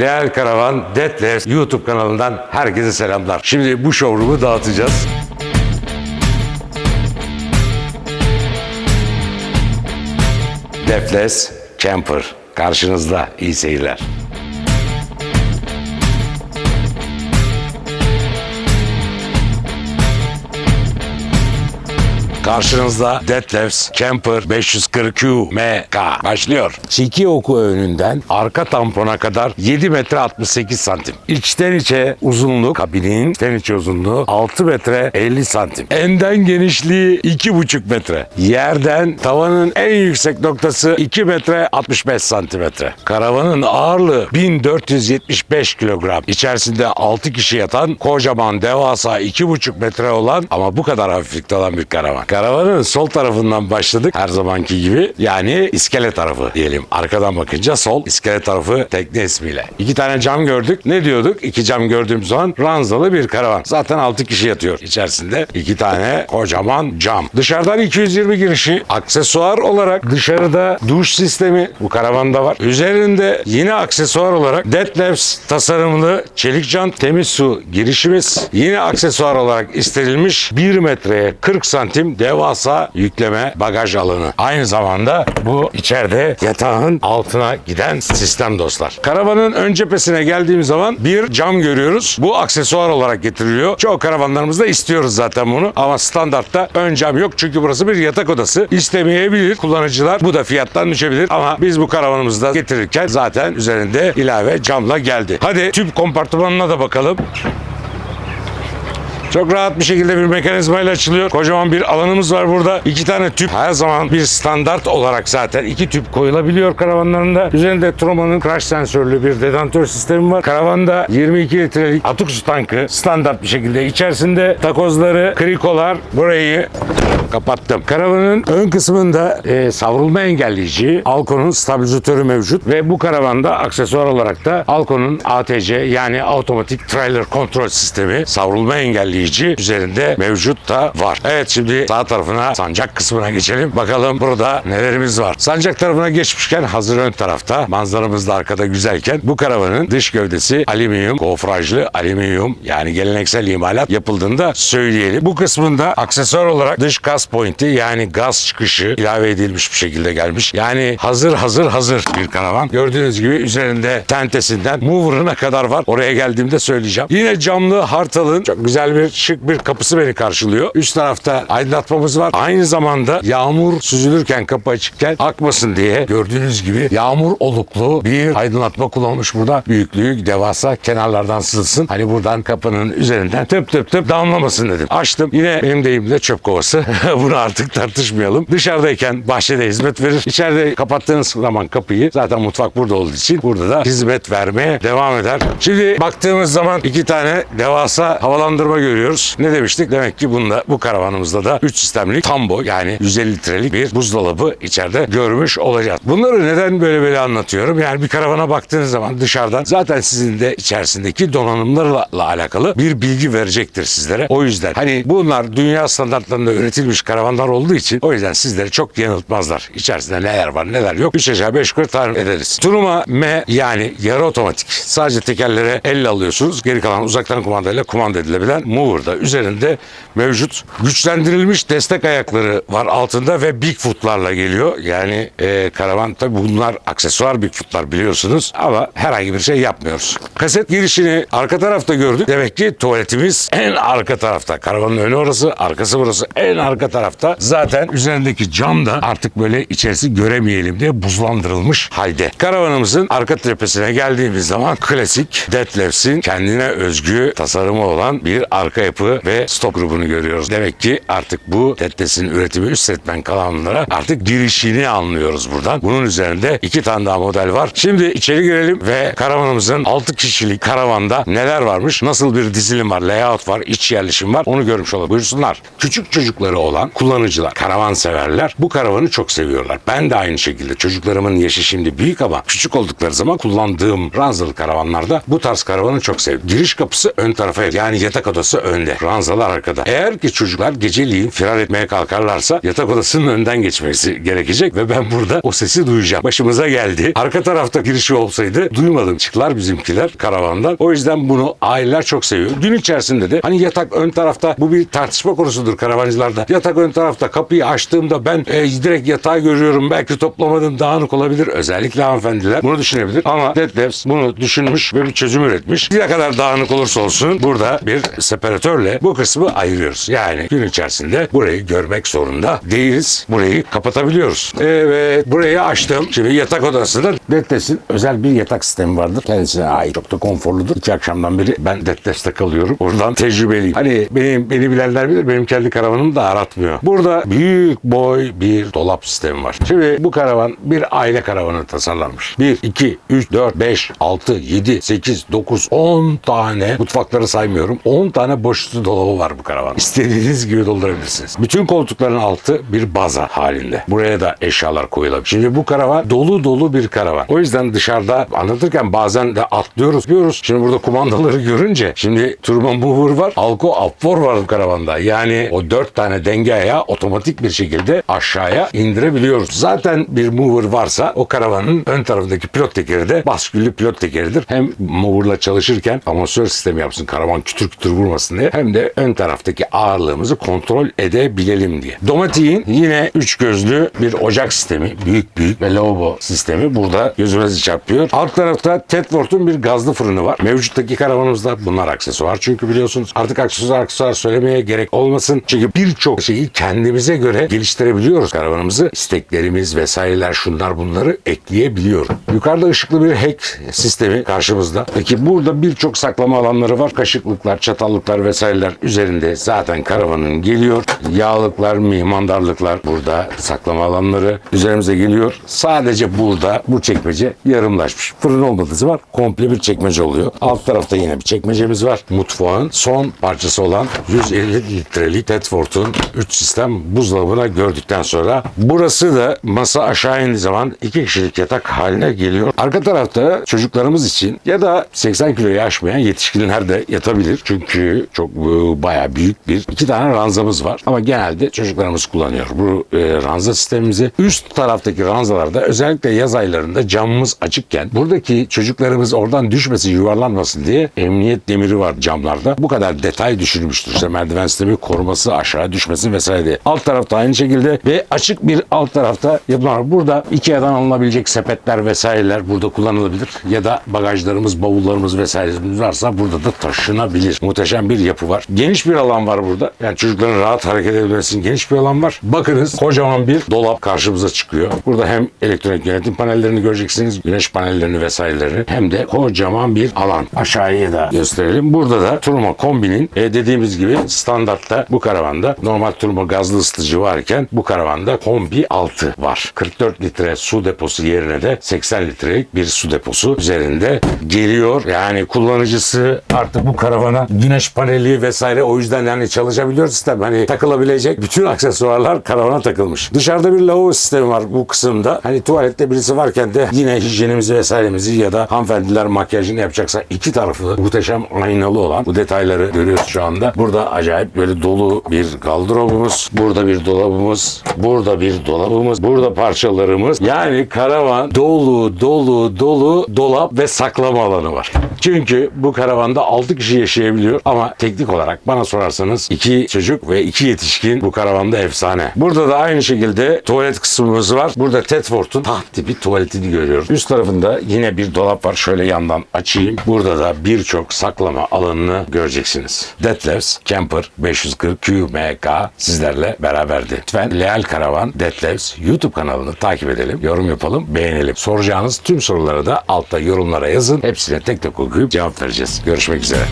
Leal Karavan Detlef YouTube kanalından herkese selamlar. Şimdi bu showroom'u dağıtacağız. Defles Camper karşınızda. iyi seyirler. Karşınızda Detlefs Camper 540Q MK başlıyor. Çiki oku önünden arka tampona kadar 7 metre 68 santim. İçten içe uzunluk kabinin içten içe uzunluğu 6 metre 50 santim. Enden genişliği 2,5 metre. Yerden tavanın en yüksek noktası 2 metre 65 santimetre. Karavanın ağırlığı 1475 kilogram. İçerisinde 6 kişi yatan kocaman devasa 2,5 metre olan ama bu kadar hafiflikte olan bir karavan. Karavanın sol tarafından başladık her zamanki gibi. Yani iskele tarafı diyelim. Arkadan bakınca sol iskele tarafı tekne ismiyle. İki tane cam gördük. Ne diyorduk? İki cam gördüğüm zaman ranzalı bir karavan. Zaten 6 kişi yatıyor içerisinde. iki tane kocaman cam. Dışarıdan 220 girişi. Aksesuar olarak dışarıda duş sistemi bu karavanda var. Üzerinde yine aksesuar olarak Detlefs tasarımlı çelik jant temiz su girişimiz. Yine aksesuar olarak isterilmiş 1 metreye 40 santim devasa yükleme bagaj alanı. Aynı zamanda bu içeride yatağın altına giden sistem dostlar. Karavanın ön cephesine geldiğimiz zaman bir cam görüyoruz. Bu aksesuar olarak getiriliyor. Çoğu karavanlarımızda istiyoruz zaten bunu. Ama standartta ön cam yok çünkü burası bir yatak odası. İstemeyebilir kullanıcılar. Bu da fiyattan düşebilir ama biz bu karavanımızda getirirken zaten üzerinde ilave camla geldi. Hadi tüp kompartımanına da bakalım. Çok rahat bir şekilde bir mekanizmayla açılıyor. Kocaman bir alanımız var burada. İki tane tüp her zaman bir standart olarak zaten iki tüp koyulabiliyor karavanlarında. Üzerinde Troma'nın crash sensörlü bir dedantör sistemi var. Karavanda 22 litrelik atık su tankı standart bir şekilde içerisinde takozları, krikolar burayı kapattım. Karavanın ön kısmında e, savrulma engelleyici Alcon'un stabilizatörü mevcut ve bu karavanda aksesuar olarak da Alcon'un ATC yani otomatik trailer kontrol sistemi savrulma engelleyici üzerinde mevcut da var. Evet şimdi sağ tarafına sancak kısmına geçelim. Bakalım burada nelerimiz var. Sancak tarafına geçmişken hazır ön tarafta manzaramız da arkada güzelken bu karavanın dış gövdesi alüminyum, gofrajlı alüminyum yani geleneksel imalat yapıldığında söyleyelim. Bu kısmında aksesuar olarak dış gaz pointi yani gaz çıkışı ilave edilmiş bir şekilde gelmiş. Yani hazır hazır hazır bir karavan. Gördüğünüz gibi üzerinde tentesinden mover'ına kadar var. Oraya geldiğimde söyleyeceğim. Yine camlı hartalın çok güzel bir şık bir kapısı beni karşılıyor. Üst tarafta aydınlatmamız var. Aynı zamanda yağmur süzülürken kapı açıkken akmasın diye gördüğünüz gibi yağmur oluklu bir aydınlatma kullanılmış burada. Büyüklüğü devasa kenarlardan sızsın. Hani buradan kapının üzerinden tıp tıp tıp damlamasın dedim. Açtım. Yine benim deyimde çöp kovası. Bunu artık tartışmayalım. Dışarıdayken bahçede hizmet verir. İçeride kapattığınız zaman kapıyı zaten mutfak burada olduğu için burada da hizmet vermeye devam eder. Şimdi baktığımız zaman iki tane devasa havalandırma görüyoruz. Ne demiştik? Demek ki bunda bu karavanımızda da 3 sistemlik Tambo yani 150 litrelik bir buzdolabı içeride görmüş olacağız. Bunları neden böyle böyle anlatıyorum? Yani bir karavana baktığınız zaman dışarıdan zaten sizin de içerisindeki donanımlarla alakalı bir bilgi verecektir sizlere. O yüzden hani bunlar dünya standartlarında üretilmiş karavanlar olduğu için o yüzden sizleri çok yanıltmazlar. İçerisinde neler var neler yok. 3 aşağı 5 yukarı tahmin ederiz. Turuma M yani yarı otomatik. Sadece tekerlere elle alıyorsunuz. Geri kalan uzaktan kumandayla kumanda edilebilen mover'da üzerinde mevcut güçlendirilmiş destek ayakları var altında ve Bigfoot'larla geliyor. Yani e, karavan tabi bunlar aksesuar Bigfoot'lar biliyorsunuz ama herhangi bir şey yapmıyoruz. Kaset girişini arka tarafta gördük. Demek ki tuvaletimiz en arka tarafta. Karavanın önü orası, arkası burası. En arka tarafta. Zaten üzerindeki cam da artık böyle içerisi göremeyelim diye buzlandırılmış halde. Karavanımızın arka tepesine geldiğimiz zaman klasik Detlefs'in kendine özgü tasarımı olan bir arka yapı ve stop grubunu görüyoruz. Demek ki artık bu Detlefs'in üretimi üst setmen kalanlara artık girişini anlıyoruz buradan. Bunun üzerinde iki tane daha model var. Şimdi içeri girelim ve karavanımızın 6 kişilik karavanda neler varmış, nasıl bir dizilim var, layout var, iç yerleşim var onu görmüş olalım. Buyursunlar. Küçük çocukları olan olan kullanıcılar, karavan severler bu karavanı çok seviyorlar. Ben de aynı şekilde çocuklarımın yaşı şimdi büyük ama küçük oldukları zaman kullandığım ranzalı karavanlarda bu tarz karavanı çok sevdim. Giriş kapısı ön tarafa yani yatak odası önde. Ranzalar arkada. Eğer ki çocuklar geceliğin firar etmeye kalkarlarsa yatak odasının önden geçmesi gerekecek ve ben burada o sesi duyacağım. Başımıza geldi. Arka tarafta girişi olsaydı duymadım. Çıklar bizimkiler karavandan. O yüzden bunu aileler çok seviyor. Gün içerisinde de hani yatak ön tarafta bu bir tartışma konusudur karavancılarda. Yatak ön tarafta kapıyı açtığımda ben e, direkt yatağı görüyorum. Belki toplamadım dağınık olabilir. Özellikle hanımefendiler bunu düşünebilir. Ama Detlefs bunu düşünmüş ve bir çözüm üretmiş. Ne kadar dağınık olursa olsun burada bir separatörle bu kısmı ayırıyoruz. Yani gün içerisinde burayı görmek zorunda değiliz. Burayı kapatabiliyoruz. Evet burayı açtım. Şimdi yatak odasında Detlefs'in özel bir yatak sistemi vardır. Kendisine ait çok da konforludur. İki akşamdan beri ben Detlefs'te kalıyorum. Oradan tecrübeliyim. Hani benim beni bilenler bilir benim kendi karavanım da aratmıyor. Burada büyük boy bir dolap sistemi var. Şimdi bu karavan bir aile karavanı tasarlanmış. 1, 2, 3, 4, 5, 6, 7, 8, 9, 10 tane mutfakları saymıyorum. 10 tane boş su dolabı var bu karavan. İstediğiniz gibi doldurabilirsiniz. Bütün koltukların altı bir baza halinde. Buraya da eşyalar koyulabilir. Şimdi bu karavan dolu dolu bir karavan. O yüzden dışarıda anlatırken bazen de atlıyoruz diyoruz. Şimdi burada kumandaları görünce şimdi Turbo Mover var. Alko Upfor var bu karavanda. Yani o dört tane denge ayağı otomatik bir şekilde aşağıya indirebiliyoruz. Zaten bir mover varsa o karavanın ön tarafındaki pilot tekeri de basküllü pilot tekeridir. Hem moverla çalışırken amatör sistemi yapsın karavan kütür kütür vurmasın diye hem de ön taraftaki ağırlığımızı kontrol edebilelim diye. Domatik'in yine üç gözlü bir ocak sistemi büyük büyük ve lavabo sistemi burada gözümüze çarpıyor. Alt tarafta Tedford'un bir gazlı fırını var. Mevcuttaki karavanımızda bunlar aksesuar çünkü biliyorsunuz artık aksesuar aksesuar söylemeye gerek olmasın. Çünkü birçok şeyi kendimize göre geliştirebiliyoruz karavanımızı. İsteklerimiz vesaireler şunlar bunları ekleyebiliyoruz. Yukarıda ışıklı bir hack sistemi karşımızda. Peki burada birçok saklama alanları var. Kaşıklıklar, çatallıklar vesaireler üzerinde zaten karavanın geliyor. Yağlıklar, mihmandarlıklar burada saklama alanları üzerimize geliyor. Sadece burada bu çekmece yarımlaşmış. Fırın olmadığı var. Komple bir çekmece oluyor. Alt tarafta yine bir çekmecemiz var. Mutfağın son parçası olan 150 litrelik Tedford'un 3 sistem buzdolabına gördükten sonra burası da masa aşağı indiği zaman iki kişilik yatak haline geliyor. Arka tarafta çocuklarımız için ya da 80 kiloyu aşmayan yetişkinler de yatabilir. Çünkü çok e, bayağı büyük bir iki tane ranzamız var. Ama genelde çocuklarımız kullanıyor bu e, ranza sistemimizi. Üst taraftaki ranzalarda özellikle yaz aylarında camımız açıkken buradaki çocuklarımız oradan düşmesin yuvarlanmasın diye emniyet demiri var camlarda. Bu kadar detay düşünülmüştür. İşte merdiven sistemi koruması aşağı düşmesi vesaire diye. Alt tarafta aynı şekilde ve açık bir alt tarafta yapılan. Burada Ikea'dan alınabilecek sepetler vesaireler burada kullanılabilir. Ya da bagajlarımız, bavullarımız vesairemiz varsa burada da taşınabilir. Muhteşem bir yapı var. Geniş bir alan var burada. Yani çocukların rahat hareket edebilmesi için geniş bir alan var. Bakınız kocaman bir dolap karşımıza çıkıyor. Burada hem elektronik yönetim panellerini göreceksiniz, güneş panellerini vesairelerini hem de kocaman bir alan. Aşağıya da gösterelim. Burada da Turbo kombinin e, dediğimiz gibi standartta bu karavanda normal turbo gazlı ısıtıcı varken bu karavanda kombi 6 var. 44 litre su deposu yerine de 80 litrelik bir su deposu üzerinde geliyor. Yani kullanıcısı artık bu karavana güneş paneli vesaire o yüzden yani çalışabiliyor sistem. Hani takılabilecek bütün aksesuarlar karavana takılmış. Dışarıda bir lavabo sistemi var bu kısımda. Hani tuvalette birisi varken de yine hijyenimizi vesairemizi ya da hanımefendiler makyajını yapacaksa iki tarafı muhteşem aynalı olan bu detayları görüyoruz şu anda. Burada acayip böyle dolu bir gardırobumuz, burada bir dolabımız, burada bir dolabımız, burada parçalarımız. Yani karavan dolu dolu dolu dolap ve saklama alanı var. Çünkü bu karavanda 6 kişi yaşayabiliyor ama teknik olarak bana sorarsanız iki çocuk ve iki yetişkin bu karavanda efsane. Burada da aynı şekilde tuvalet kısmımız var. Burada Tedford'un taht tipi tuvaletini görüyoruz. Üst tarafında yine bir dolap var. Şöyle yandan açayım. Burada da birçok saklama alanını göreceksiniz. Detlefs Camper 540 QMK sizlerle beraberdi. Lütfen Leal Karavan Detlefs YouTube kanalını takip edelim, yorum yapalım, beğenelim. Soracağınız tüm soruları da altta yorumlara yazın. Hepsine tek tek okuyup cevap vereceğiz. Görüşmek üzere.